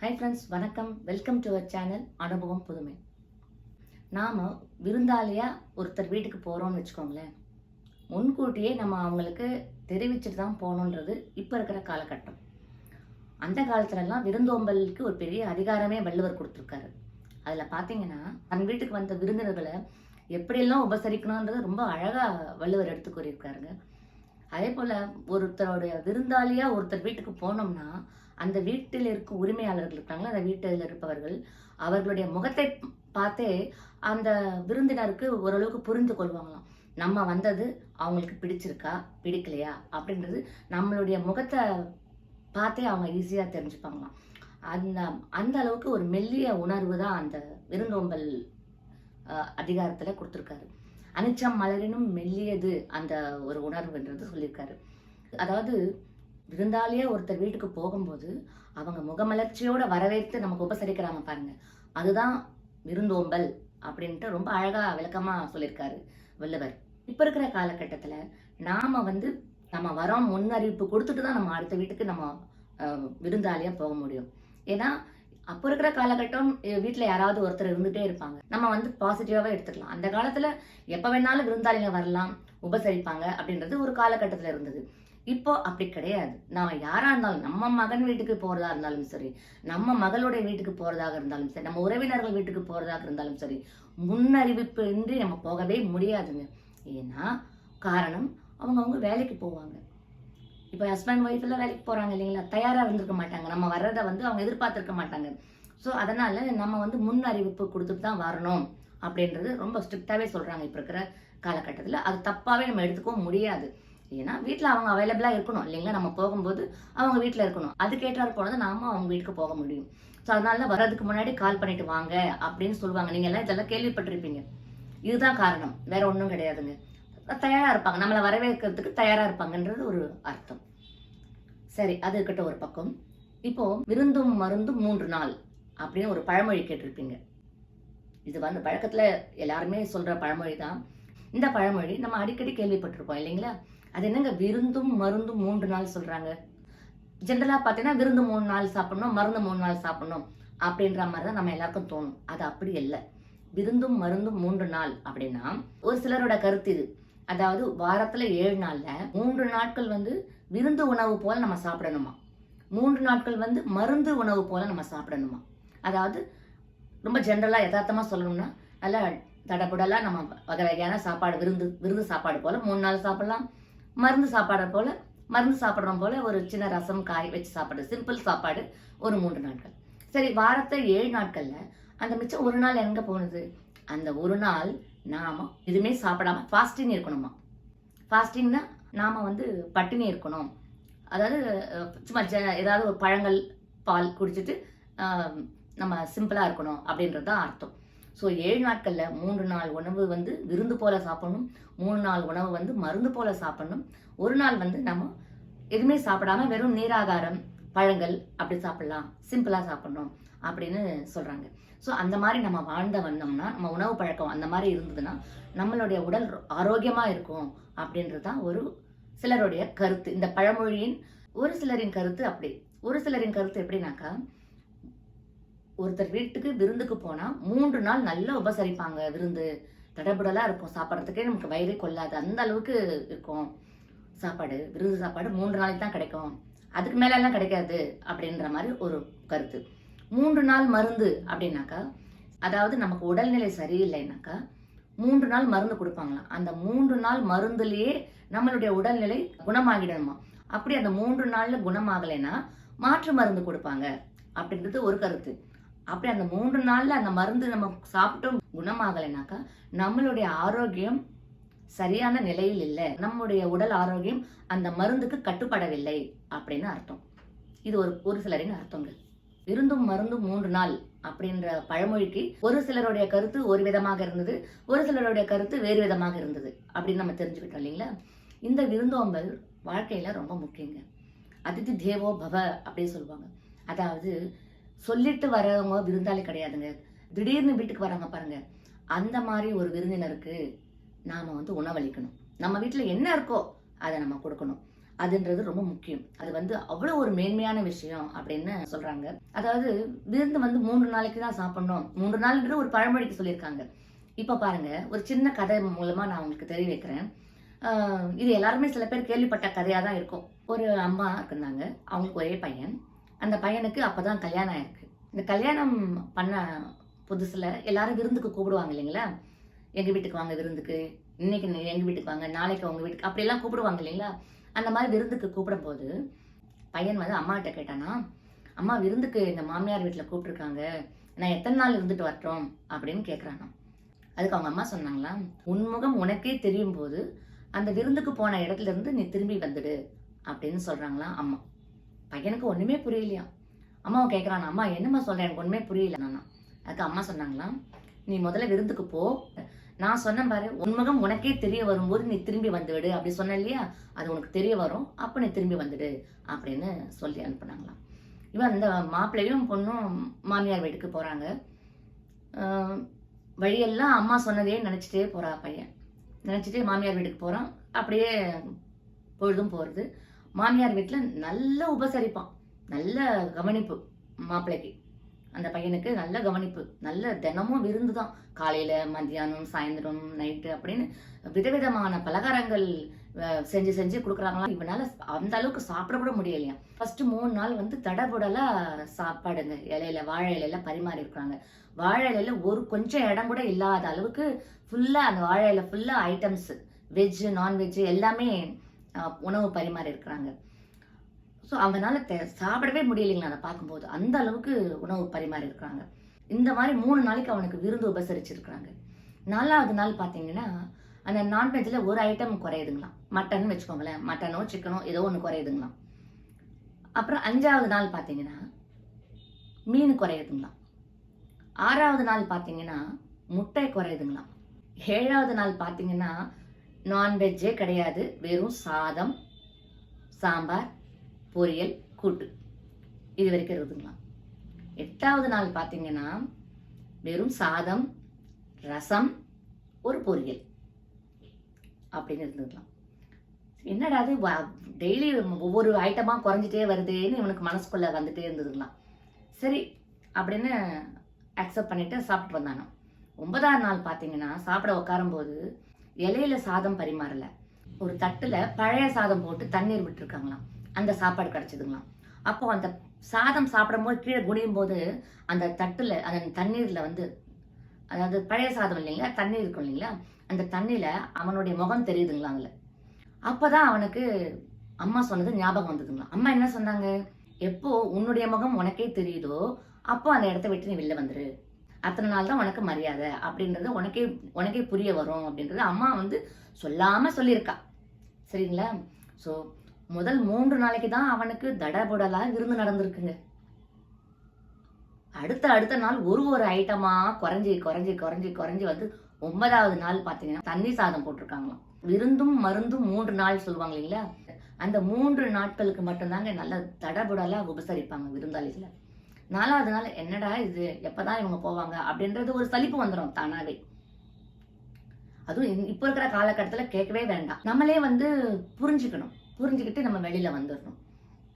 High friends வணக்கம். Welcome to our channel அனுபவம் புதுமை. நாம் விருந்தாளியாக ஒருத்தர் வீட்டுக்கு போகிறோம்னு வச்சுக்கோங்களேன். முன்கூட்டியே நம்ம அவங்களுக்கு தெரிவிச்சுட்டு தான் போகணுன்றது இப்போ இருக்கிற காலகட்டம். அந்த காலத்துலலாம் விருந்தோம்பலுக்கு ஒரு பெரிய அதிகாரமே வள்ளுவர் கொடுத்துருக்காரு. அதில் பார்த்தீங்கன்னா தன் வீட்டுக்கு வந்த விருந்தினர்களை எப்படியெல்லாம் உபசரிக்கணுன்றது ரொம்ப அழகாக வள்ளுவர் எடுத்து கூறியிருக்காருங்க. அதே போல் ஒருத்தரோடைய விருந்தாளியாக ஒருத்தர் வீட்டுக்கு போனோம்னா அந்த வீட்டில் இருக்கும் உரிமையாளர்கள் இருக்காங்களா அந்த வீட்டில் இருப்பவர்கள். அவர்களுடைய முகத்தை பார்த்தே அந்த விருந்தினருக்கு ஓரளவுக்கு புரிந்து கொள்வாங்களாம். நம்ம வந்தது அவங்களுக்கு பிடிச்சிருக்கா பிடிக்கலையா அப்படின்றது நம்மளுடைய முகத்தை பார்த்தே அவங்க ஈஸியாக தெரிஞ்சுப்பாங்களாம். அந்த அந்த அளவுக்கு ஒரு மெல்லிய உணர்வு தான் அந்த விருந்தோம்பல் அதிகாரத்தில் கொடுத்துருக்காரு. அனிச்சம் மலரினும் மெல்லியது அந்த ஒரு உணர்வுன்றது சொல்லியிருக்காரு. அதாவது விருந்தாளியாக ஒருத்தர் வீட்டுக்கு போகும்போது அவங்க முகமலர்ச்சியோட வரவேற்று நமக்கு உபசரிக்கிறாங்க பாருங்க. அதுதான் விருந்தோம்பல் அப்படின்ட்டு ரொம்ப அழகாக விளக்கமாக சொல்லியிருக்காரு வள்ளுவர். இப்போ இருக்கிற காலகட்டத்தில் நாம் வந்து நம்ம வரோம் முன்னறிவிப்பு கொடுத்துட்டு தான் நம்ம அடுத்த வீட்டுக்கு நம்ம விருந்தாளியாக போக முடியும். ஏன்னா அப்போ இருக்கிற காலகட்டம் வீட்டில் யாராவது ஒருத்தர் இருந்துகிட்டே இருப்பாங்க. நம்ம வந்து பாசிட்டிவாகவே எடுத்துக்கலாம். அந்த காலத்தில் எப்போ வேணாலும் விருந்தாளிங்க வரலாம் உபசரிப்பாங்க அப்படின்றது ஒரு காலகட்டத்தில் இருந்தது. இப்போ அப்படி கிடையாது. நாம் யாராக இருந்தாலும் நம்ம மகன் வீட்டுக்கு போகிறதா இருந்தாலும் சரி நம்ம மகளுடைய வீட்டுக்கு போகிறதாக இருந்தாலும் சரி நம்ம உறவினர்கள் வீட்டுக்கு போகிறதாக இருந்தாலும் சரி முன்னறிவிப்பு இன்றி நம்ம போகவே முடியாதுங்க. ஏன்னா காரணம் அவங்க அவங்க வேலைக்கு போவாங்க. இப்போ ஹஸ்பண்ட் ஒய்ஃப் எல்லாம் வேலைக்கு போகிறாங்க இல்லைங்களா? தயாராக இருந்திருக்க மாட்டாங்க. நம்ம வர்றதை வந்து அவங்க எதிர்பார்த்திருக்க மாட்டாங்க. ஸோ அதனால் நம்ம வந்து முன் அறிவிப்பு கொடுத்துட்டு தான் வரணும் அப்படின்றது ரொம்ப ஸ்ட்ரிக்டாகவே சொல்கிறாங்க இப்போ இருக்கிற காலகட்டத்தில் அது தப்பாகவே நம்ம எடுத்துக்கவும் முடியாது. ஏன்னா வீட்டில் அவங்க அவைலபிளாக இருக்கணும். இல்லைங்களா? நம்ம போகும்போது அவங்க வீட்டில் இருக்கணும். அதுக்கேற்றாறு போனது நாம அவங்க வீட்டுக்கு போக முடியும். ஸோ அதனால தான் வர்றதுக்கு முன்னாடி கால் பண்ணிட்டு வாங்க அப்படின்னு சொல்லுவாங்க. நீங்க எல்லாம் இதெல்லாம் கேள்விப்பட்டிருப்பீங்க. இதுதான் காரணம். வேற ஒன்றும் கிடையாதுங்க. தயாராக இருப்பாங்க. நம்மளை வரவேற்கிறதுக்கு தயாராக இருப்பாங்கன்றது ஒரு அர்த்தம். சரி அது இருக்கட்டும் ஒரு பக்கம். இப்போ விருந்தும் மருந்தும் மூன்று நாள் அப்படின்னு ஒரு பழமொழி கேட்டிருப்பீங்க. இது வந்து பழக்கத்துல எல்லாருமே சொல்கிற பழமொழி தான் இந்த பழமொழி நம்ம அடிக்கடி கேள்விப்பட்டிருப்போம் இல்லைங்களா? அது என்னங்க விருந்தும் மருந்தும் மூன்று நாள் சொல்றாங்க. ஜென்ரலா பார்த்தீங்கன்னா விருந்து மூணு நாள் சாப்பிடணும் மருந்து மூணு நாள் சாப்பிடணும் அப்படின்ற மாதிரி தான் நம்ம எல்லாருக்கும் தோணும். அது அப்படி இல்லை. விருந்தும் மருந்தும் மூன்று நாள் அப்படின்னா ஒரு சிலரோட கருத்து இது. அதாவது வாரத்துல ஏழு நாள்ல மூன்று நாட்கள் வந்து விருந்து உணவு போல நம்ம சாப்பிடணுமா? மூன்று நாட்கள் வந்து மருந்து உணவு போல நம்ம சாப்பிடணுமா? அதாவது ரொம்ப ஜென்ரலா யதார்த்தமா சொல்லணும்னா நல்லா தடபுடலாக நம்ம வகை வகையான சாப்பாடு விருந்து விருந்து சாப்பாடு போல மூணு நாள் சாப்பிடலாம். மருந்து சாப்பாடை போல மருந்து சாப்பிட்றோம் போல ஒரு சின்ன ரசம் காய் வச்சு சாப்பிடுறது. சிம்பிள் சாப்பாடு ஒரு மூன்று நாட்கள். சரி வாரத்தை ஏழு நாட்களில் அந்த மிச்சம் ஒரு நாள் எங்கே போனது? அந்த ஒரு நாள் நாம் எதுவுமே சாப்பிடாம ஃபாஸ்டிங் இருக்கணுமா? ஃபாஸ்டிங்னா நாம் வந்து பட்டினி இருக்கணும். அதாவது சும்மா ஜ- ஏதாவது ஒரு பழங்கள் பால் குடிச்சிட்டு நம்ம சிம்பிளாக இருக்கணும் அப்படின்றது தான் அர்த்தம். ஸோ ஏழு நாட்களில் மூன்று நாள் உணவு வந்து விருந்து போல சாப்பிடணும். மூணு நாள் உணவு வந்து மருந்து போல சாப்பிடணும். ஒரு நாள் வந்து நம்ம எதுவுமே சாப்பிடாம வெறும் நீராகாரம் பழங்கள் அப்படி சாப்பிடலாம். சிம்பிளாக சாப்பிடணும் அப்படின்னு சொல்கிறாங்க ஸோ அந்த மாதிரி நம்ம வாழ்ந்த வந்தோம்னா நம்ம உணவு பழக்கம் அந்த மாதிரி இருந்ததுன்னா நம்மளுடைய உடல் ரொ- இருக்கும் அப்படின்றது தான் ஒரு சிலருடைய கருத்து. இந்த பழமொழியின் ஒரு சிலரின் கருத்து அப்படி. ஒரு சிலரின் கருத்து எப்படின்னாக்கா ஒருத்தர் வீட்டுக்கு விருந்துக்கு போனால் மூன்று நாள் நல்லா உபசரிப்பாங்க. விருந்து தடபுடலாக இருக்கும். சாப்பிட்றதுக்கே நமக்கு வயிறே கொள்ளாது. அந்த அளவுக்கு இருக்கும். சாப்பாடு விருந்து சாப்பாடு மூன்று நாளைக்கு தான் கிடைக்கும். அதுக்கு மேலெல்லாம் கிடைக்காது அப்படின்ற மாதிரி ஒரு கருத்து. மூன்று நாள் மருந்து அப்படின்னாக்கா அதாவது நமக்கு உடல்நிலை சரியில்லைனாக்கா மூன்று நாள் மருந்து கொடுப்பாங்களாம். அந்த மூன்று நாள் மருந்துலேயே நம்மளுடைய உடல்நிலை குணமாகிடணுமா? அப்படி அந்த மூன்று நாளில் குணமாகலைன்னா மாற்று மருந்து கொடுப்பாங்க. அப்படின்றது ஒரு கருத்து. அப்படி அந்த மூன்று நாளில் அந்த மருந்து நம்ம சாப்பிட்டும் குணமாகலைனாக்கா நம்மளுடைய ஆரோக்கியம் சரியான நிலையில் இல்லை. நம்முடைய உடல் ஆரோக்கியம் அந்த மருந்துக்கு கட்டுப்படவில்லை அப்படின்னு அர்த்தம். இது ஒரு ஒரு சிலரின் அர்த்தங்கள். விருந்தும் மருந்தும் மூன்று நாள் அப்படின்ற பழமொழிக்கு ஒரு சிலருடைய கருத்து ஒரு விதமாக இருந்தது ஒரு சிலருடைய கருத்து வேறு விதமாக இருந்தது அப்படின்னு நம்ம தெரிஞ்சுக்கிட்டோம் இல்லைங்களா? இந்த விருந்தோம்பல் வாழ்க்கையில ரொம்ப முக்கியங்க. அதிதி தேவோ பவ அப்படின்னு சொல்லுவாங்க. அதாவது சொல்லிட்டு வரவங்க விருந்தாளி கிடையாதுங்க. திடீர்னு வீட்டுக்கு வராங்க பாருங்க. அந்த மாதிரி ஒரு விருந்தினருக்கு நாம் வந்து உணவளிக்கணும். நம்ம வீட்டில் என்ன இருக்கோ அதை நம்ம கொடுக்கணும். அதுன்றது ரொம்ப முக்கியம். அது வந்து அவ்வளோ ஒரு மேன்மையான விஷயம் அப்படின்னு சொல்றாங்க. அதாவது விருந்து வந்து மூன்று நாளைக்கு தான் சாப்பிடணும். மூன்று நாள்ன்ற ஒரு பழமொழிக்கு சொல்லியிருக்காங்க. இப்போ பாருங்க ஒரு சின்ன கதை மூலமா நான் உங்களுக்கு தெரிய வைக்கிறேன் இது எல்லாருமே சில பேர் கேள்விப்பட்ட கதையாக தான் இருக்கும். ஒரு அம்மா இருந்தாங்க. அவங்களுக்கு ஒரே பையன். அந்த பையனுக்கு அப்போதான் கல்யாணம் ஆயிருக்கு. இந்த கல்யாணம் பண்ண புதுசில் எல்லாரும் விருந்துக்கு கூப்பிடுவாங்க இல்லைங்களா? எங்கள் வீட்டுக்கு வாங்க விருந்துக்கு. இன்னைக்கு எங்கள் வீட்டுக்கு வாங்க நாளைக்கு அவங்க வீட்டுக்கு அப்படியெல்லாம் கூப்பிடுவாங்க இல்லைங்களா? அந்த மாதிரி விருந்துக்கு கூப்பிடும்போது பையன் வந்து அம்மாகிட்ட கேட்டானா அம்மா விருந்துக்கு இந்த மாமியார் வீட்டில் கூப்பிட்ருக்காங்க நான் எத்தனை நாள் இருந்துட்டு வரட்டும்? அப்படின்னு கேட்குறானா அதுக்கு அவங்க அம்மா சொன்னாங்களா உன்முகம் உனக்கே தெரியும் போது அந்த விருந்துக்கு போன இடத்துல இருந்து நீ திரும்பி வந்துடு அப்படின்னு சொல்கிறாங்களாம் அம்மா. பையனுக்கு ஒன்றுமே புரியலையா? அம்மாவை கேட்குறான் அம்மா என்னம்மா சொல்கிறேன் எனக்கு ஒன்றுமே புரியல. நான் அதுக்கு அம்மா சொன்னாங்களாம் நீ முதல்ல விருந்துக்கு போ. நான் சொன்னேன் பாரு உன்மகம் உனக்கே தெரிய வரும்போது நீ திரும்பி வந்துவிடு அப்படி சொன்ன இல்லையா? அது உனக்கு தெரிய வரும் அப்போ நீ திரும்பி வந்துடு அப்படின்னு சொல்லி அனுப்புனாங்களாம் இவன் அந்த மாப்பிள்ளையும் பொண்ணும் மாமியார் வீட்டுக்கு போகிறாங்க வழியெல்லாம் அம்மா சொன்னதே நினச்சிட்டே போகிறா பையன். நினச்சிட்டே மாமியார் வீட்டுக்கு போகிறான் அப்படியே பொழுதும் போகிறது மாமியார் வீட்டில் நல்ல உபசரிப்பான். நல்ல கவனிப்பு மாப்பிள்ளைக்கு அந்த பையனுக்கு நல்ல கவனிப்பு. நல்ல தினமும் விருந்து தான் காலையில் மத்தியானம் சாயந்தரம் நைட்டு அப்படின்னு விதவிதமான பலகாரங்கள் செஞ்சு செஞ்சு கொடுக்குறாங்களாம் இவனால அந்த அளவுக்கு சாப்பிட கூட முடியலையா? ஃபர்ஸ்ட் மூணு நாள் வந்து தடபுடலாக சாப்பாடுங்க. இலையில வாழை இலையில பரிமாறி இருக்கிறாங்க. வாழை இலையில ஒரு கொஞ்சம் இடம் கூட இல்லாத அளவுக்கு ஃபுல்லாக அந்த வாழை இலை ஃபுல்லாக ஐட்டம்ஸ் வெஜ்ஜு நான்வெஜ்ஜு எல்லாமே உணவு பரிமாறி இருக்கிறாங்க. ஸோ அவனால் தெ- சாப்பிடவே முடியலைங்களா அதை பார்க்கும்போது. அந்த அளவுக்கு உணவு பரிமாறி இருக்கிறாங்க. இந்த மாதிரி மூணு நாளைக்கு அவனுக்கு விருந்து உபசரிச்சிருக்கிறாங்க. நாலாவது நாள் பார்த்தீங்கன்னா அந்த நான்வெஜ்ஜில் ஒரு ஐட்டம் குறையுதுங்களாம். மட்டன் வச்சுக்கோங்களேன். மட்டனோ சிக்கனோ ஏதோ ஒன்று குறையுதுங்களாம். அப்புறம் அஞ்சாவது நாள் பார்த்தீங்கன்னா மீன் குறையுதுங்களாம். ஆறாவது நாள் பார்த்தீங்கன்னா முட்டை குறையுதுங்களாம். ஏழாவது நாள் பார்த்தீங்கன்னா நான்வெஜ்ஜே கிடையாது. வெறும் சாதம் சாம்பார் பொரியல் கூட்டு. இது வரைக்கும் இருக்குதுங்களாம் எட்டாவது நாள் பார்த்தீங்கன்னா வெறும் சாதம் ரசம் ஒரு பொரியல் அப்படின்னு இருந்துக்கலாம். என்னடா அது? டெய்லி ஒவ்வொரு ஐட்டமாக குறைஞ்சிட்டே வருதேன்னு இவனுக்கு மனசுக்குள்ளே வந்துட்டே இருந்ததுங்களாம். சரி அப்படின்னு அக்செப்ட் பண்ணிவிட்டு சாப்பிட்டு வந்தானோ ஒன்பதாம் நாள் பார்த்தீங்கன்னா சாப்பிட உட்காரும்போது இலையில சாதம் பரிமாறல. ஒரு தட்டுல பழைய சாதம் போட்டு தண்ணீர் விட்டுருக்காங்களாம். அந்த சாப்பாடு கிடைச்சதுங்களாம். அப்போ அந்த சாதம் சாப்பிடும்போது கீழே குனியும் போது அந்த தட்டுல அந்த தண்ணீர்ல வந்து அதாவது பழைய சாதம் இல்லைங்களா தண்ணீர் இருக்கும் இல்லைங்களா அந்த தண்ணியில அவனுடைய முகம் தெரியுதுங்களா அதுல. அப்பதான் அவனுக்கு அம்மா சொன்னது ஞாபகம் வந்ததுங்களா அம்மா என்ன சொன்னாங்க? எப்போ உன்னுடைய முகம் உனக்கே தெரியுதோ அப்போ அந்த இடத்த விட்டு நீ வெளில வந்துரு. அத்தனை நாள் தான் உனக்கு மரியாதை அப்படின்றது உனக்கே உனக்கே புரிய வரும் அப்படின்றது அம்மா வந்து சொல்லாம சொல்லியிருக்கா. சரிங்களா? ஸோ முதல் மூன்று நாளைக்கு தான் அவனுக்கு தடபுடலா விருந்து நடந்திருக்குங்க. அடுத்த அடுத்த நாள் ஒரு ஒரு ஐட்டமா குறைஞ்சி குறைஞ்சி குறைஞ்சி குறைஞ்சி வந்து ஒன்பதாவது நாள் பார்த்தீங்கன்னா தண்ணி சாதம் போட்டிருக்காங்களாம். விருந்தும் மருந்தும் மூன்று நாள் சொல்லுவாங்க இல்லைங்களா? அந்த மூன்று நாட்களுக்கு மட்டும்தாங்க நல்ல தடபுடலா உபசரிப்பாங்க விருந்தாளிகளை. நாலாவது நாள் என்னடா இது? எப்பதான் இவங்க போவாங்க? அப்படின்றது ஒரு சலிப்பு வந்துடும் தானாவே. அதுவும் இப்போ இப்ப இருக்கிற காலகட்டத்தில் கேட்கவே வேண்டாம். நம்மளே வந்து புரிஞ்சுக்கணும். புரிஞ்சுக்கிட்டு நம்ம வெளியில வந்துடணும்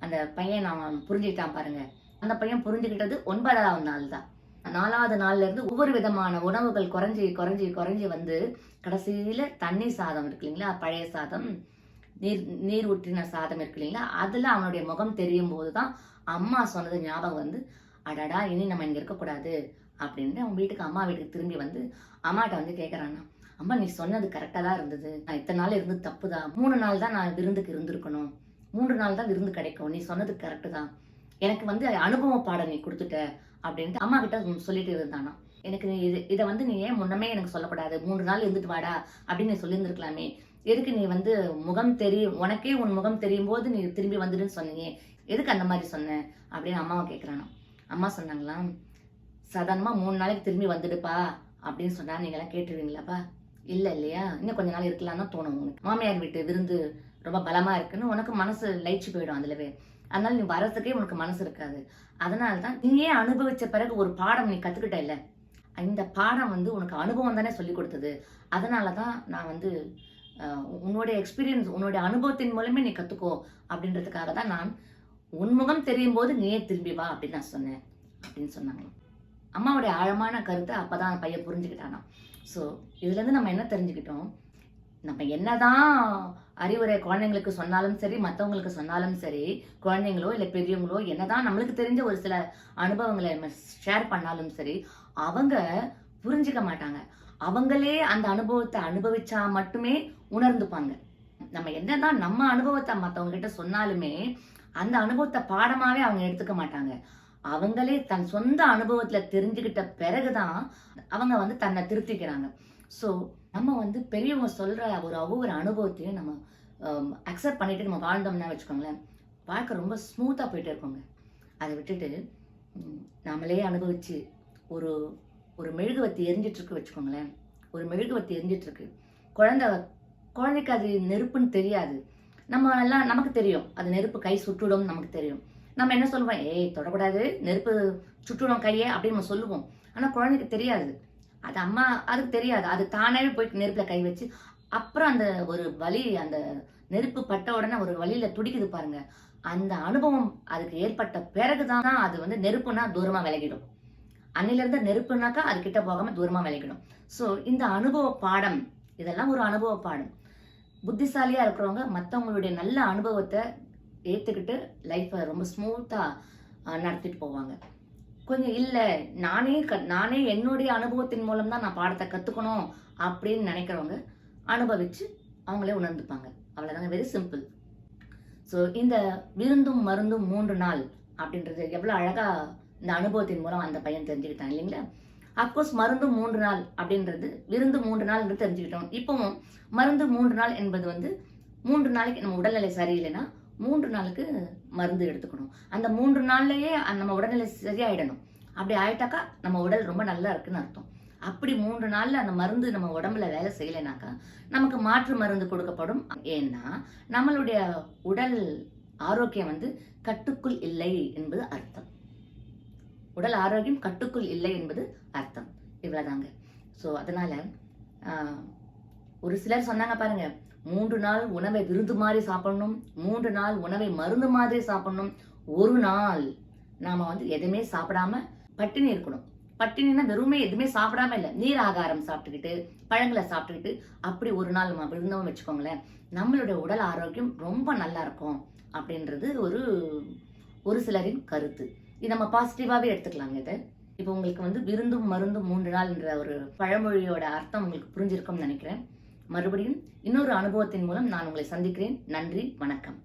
அந்த பையன் நான் புரிஞ்சுக்கிட்டான் பாருங்க. அந்த பையன் புரிஞ்சுக்கிட்டது ஒன்பதாவது நாள் தான் நாலாவது நாள்ல இருந்து ஒவ்வொரு விதமான உணவுகள் குறைஞ்சி குறைஞ்சி குறைஞ்சி வந்து கடைசியில தண்ணி சாதம் இருக்கு இல்லைங்களா? பழைய சாதம். நீர் நீர் ஊற்றின சாதம் இருக்கு இல்லைங்களா? அதில் அவனுடைய முகம் தெரியும் போது தான் அம்மா சொன்னது ஞாபகம் வந்து அடடா இனி நம்ம இங்கே இருக்கக்கூடாது அப்படின்ட்டு அவன் வீட்டுக்கு அம்மா வீட்டுக்கு திரும்பி வந்து அம்மாட்ட வந்து கேக்குறான்னா அம்மா நீ சொன்னது கரெக்டாக தான் இருந்தது. நான் இத்தனை நாள் இருந்தது தப்புதான் மூணு நாள் தான் நான் விருந்துக்கு இருந்திருக்கணும். மூன்று நாள் தான் விருந்து கிடைக்கும். நீ சொன்னது கரெக்டு தான். எனக்கு வந்து அனுபவ பாடம் நீ கொடுத்துட்ட அப்படின்ட்டு அம்மா கிட்ட சொல்லிட்டு இருந்தானா. எனக்கு நீ இது இதை வந்து நீ ஏன் முன்னமே எனக்கு சொல்லக்கூடாது? மூன்று நாள் இருந்துட்டு வாடா அப்படின்னு நீ சொல்லியிருந்திருக்கலாமே. எதுக்கு நீ வந்து முகம் தெரியும் உனக்கே உன் முகம் தெரியும் போது நீ திரும்பி வந்துடுன்னு சொன்னீங்க. எதுக்கு அந்த மாதிரி சொன்ன? அப்படின்னு அம்மாவை கேட்குறானா அம்மா சொன்னாங்களாம் சாதாரணமாக மூணு நாளைக்கு திரும்பி வந்துடுப்பா அப்படின்னு சொன்னா நீங்களாம் கேட்டுருவீங்களாப்பா? இல்லை இல்லையா. இன்னும் கொஞ்ச நாள் இருக்கலாம்னு தான் தோணும் உனக்கு. மாமியார் வீட்டு விருந்து ரொம்ப பலமாக இருக்குன்னு உனக்கு மனசு லயிச்சு போயிடும் அதுலவே. அதனால நீ வரதுக்கே உனக்கு மனசு இருக்காது. அதனால தான் நீயே அனுபவிச்ச பிறகு ஒரு பாடம் நீ கற்றுக்கிட்ட இல்லை? இந்த பாடம் வந்து உனக்கு அனுபவம் தானே சொல்லி கொடுத்தது. அதனால தான் நான் வந்து உன்னோட உன்னுடைய எக்ஸ்பீரியன்ஸ் உன்னுடைய அனுபவத்தின் மூலமே நீ கற்றுக்கோ அப்படின்றதுக்காக தான் நான் உன்முகம் தெரியும் போது நீயே திரும்பி வா அப்படின்னு நான் சொன்னேன் அப்படின்னு சொன்னாங்க. அம்மாவுடைய ஆழமான கருத்தை அப்போ தான் பையன் புரிஞ்சுக்கிட்டானா ஸோ இதுலேருந்து நம்ம என்ன தெரிஞ்சுக்கிட்டோம்? நம்ம என்னதான் அறிவுரை குழந்தைங்களுக்கு சொன்னாலும் சரி மற்றவங்களுக்கு சொன்னாலும் சரி குழந்தைங்களோ இல்லை பெரியவங்களோ என்னதான் நம்மளுக்கு தெரிஞ்ச ஒரு சில அனுபவங்களை நம்ம ஷேர் பண்ணாலும் சரி அவங்க புரிஞ்சுக்க மாட்டாங்க. அவங்களே அந்த அனுபவத்தை அனுபவிச்சா மட்டுமே உணர்ந்துப்பாங்க. நம்ம என்னதான் நம்ம அனுபவத்தை மற்றவங்க கிட்ட சொன்னாலுமே அந்த அனுபவத்தை பாடமாவே அவங்க எடுத்துக்க மாட்டாங்க. அவங்களே தன் சொந்த அனுபவத்துல தெரிஞ்சுக்கிட்ட பிறகுதான் அவங்க வந்து தன்னை திருத்திக்கிறாங்க. ஸோ நம்ம வந்து பெரியவங்க சொல்ற ஒரு ஒவ்வொரு அனுபவத்தையும் நம்ம அக்செப்ட் பண்ணிட்டு நம்ம வாழ்ந்தோம்னா வச்சுக்கோங்களேன் வாழ்க்கை ரொம்ப ஸ்மூத்தாக போயிட்டே இருக்கோங்க. அதை விட்டுட்டு நம்மளே நாமளே அனுபவிச்சு ஒரு ஒரு மெழுகுவத்தி எரிஞ்சிட்ருக்கு வச்சுக்கோங்களேன். ஒரு மெழுகுவத்தி எரிஞ்சிட்ருக்கு குழந்தை குழந்தைக்கு அது நெருப்புன்னு தெரியாது. நம்ம எல்லாம் நமக்கு தெரியும். அது நெருப்பு கை சுட்டுடும் நமக்கு தெரியும். நம்ம என்ன சொல்லுவோம்? ஏய் தொடக்கூடாது நெருப்பு சுட்டுடும் கையை அப்படின்னு நம்ம சொல்லுவோம். ஆனால் குழந்தைக்கு தெரியாது. அது அம்மா அதுக்கு தெரியாது. அது தானாகவே போயிட்டு நெருப்பில் கை வச்சு அப்புறம் அந்த ஒரு வலி அந்த நெருப்பு பட்ட உடனே ஒரு வழியில் துடிக்குது பாருங்க. அந்த அனுபவம் அதுக்கு ஏற்பட்ட பிறகுதான் அது வந்து நெருப்புனா தூரமாக விலகிடும். அன்னிலிருந்து நெருப்புனாக்கா அது கிட்ட போகாமல் தூரமாக விலகிடும். ஸோ இந்த அனுபவ பாடம் இதெல்லாம் ஒரு அனுபவ பாடம். புத்திசாலியாக இருக்கிறவங்க மற்றவங்களுடைய நல்ல அனுபவத்தை ஏற்றுக்கிட்டு லைஃப்பை ரொம்ப ஸ்மூத்தாக நடத்திட்டு போவாங்க. கொஞ்சம் இல்லை நானே க நானே என்னுடைய அனுபவத்தின் மூலம் தான் நான் பாடத்தை கற்றுக்கணும் அப்படின்னு நினைக்கிறவங்க அனுபவிச்சு அவங்களே உணர்ந்துப்பாங்க. அவ்வளோதாங்க வெரி சிம்பிள் ஸோ இந்த விருந்தும் மருந்தும் மூன்று நாள் அப்படின்றது எவ்வளோ அழகாக இந்த அனுபவத்தின் மூலம் அந்த பையன் தெரிஞ்சுக்கிட்டான் இல்லைங்களா? அப்கோர்ஸ் மருந்து மூன்று நாள் அப்படின்றது விருந்து மூன்று நாள் தெரிஞ்சுக்கிட்டோம். இப்போவும் மருந்து மூன்று நாள் என்பது வந்து மூன்று நாளைக்கு நம்ம உடல்நிலை சரியில்லைன்னா மூன்று நாளுக்கு மருந்து எடுத்துக்கணும். அந்த மூன்று நாள்லயே நம்ம உடல்நிலை சரியாயிடணும். அப்படி ஆயிட்டாக்கா நம்ம உடல் ரொம்ப நல்லா இருக்குன்னு அர்த்தம். அப்படி மூன்று நாள்ல அந்த மருந்து நம்ம உடம்புல வேலை செய்யலைனாக்கா நமக்கு மாற்று மருந்து கொடுக்கப்படும். ஏன்னா நம்மளுடைய உடல் ஆரோக்கியம் வந்து கட்டுக்குள் இல்லை என்பது அர்த்தம். உடல் ஆரோக்கியம் கட்டுக்குள் இல்லை என்பது அர்த்தம். இவ்வளோதாங்க ஸோ அதனால் ஒரு சிலர் சொன்னாங்க பாருங்க மூன்று நாள் உணவை விருந்து மாதிரி சாப்பிடணும் மூன்று நாள் உணவை மருந்து மாதிரி சாப்பிடணும். ஒரு நாள் நாம் வந்து எதுவுமே சாப்பிடாம பட்டினி இருக்கணும். பட்டினின்னா வெறுமே எதுவுமே சாப்பிடாம இல்லை. நீர் ஆகாரம் சாப்பிட்டுக்கிட்டு பழங்களை சாப்பிட்டுக்கிட்டு அப்படி ஒரு நாள் நம்ம விருந்தோம் வச்சுக்கோங்களேன் நம்மளுடைய உடல் ஆரோக்கியம் ரொம்ப நல்லா இருக்கும். அப்படின்றது ஒரு ஒரு சிலரின் கருத்து. இது நம்ம பாசிட்டிவாகவே எடுத்துக்கலாங்க இதை. இப்போ உங்களுக்கு வந்து விருந்தும் மருந்தும் மூன்று நாள் என்ற ஒரு பழமொழியோட அர்த்தம் உங்களுக்கு புரிஞ்சிருக்கும்னு நினைக்கிறேன். மறுபடியும் இன்னொரு அனுபவத்தின் மூலம் நான் உங்களை சந்திக்கிறேன். நன்றி வணக்கம்.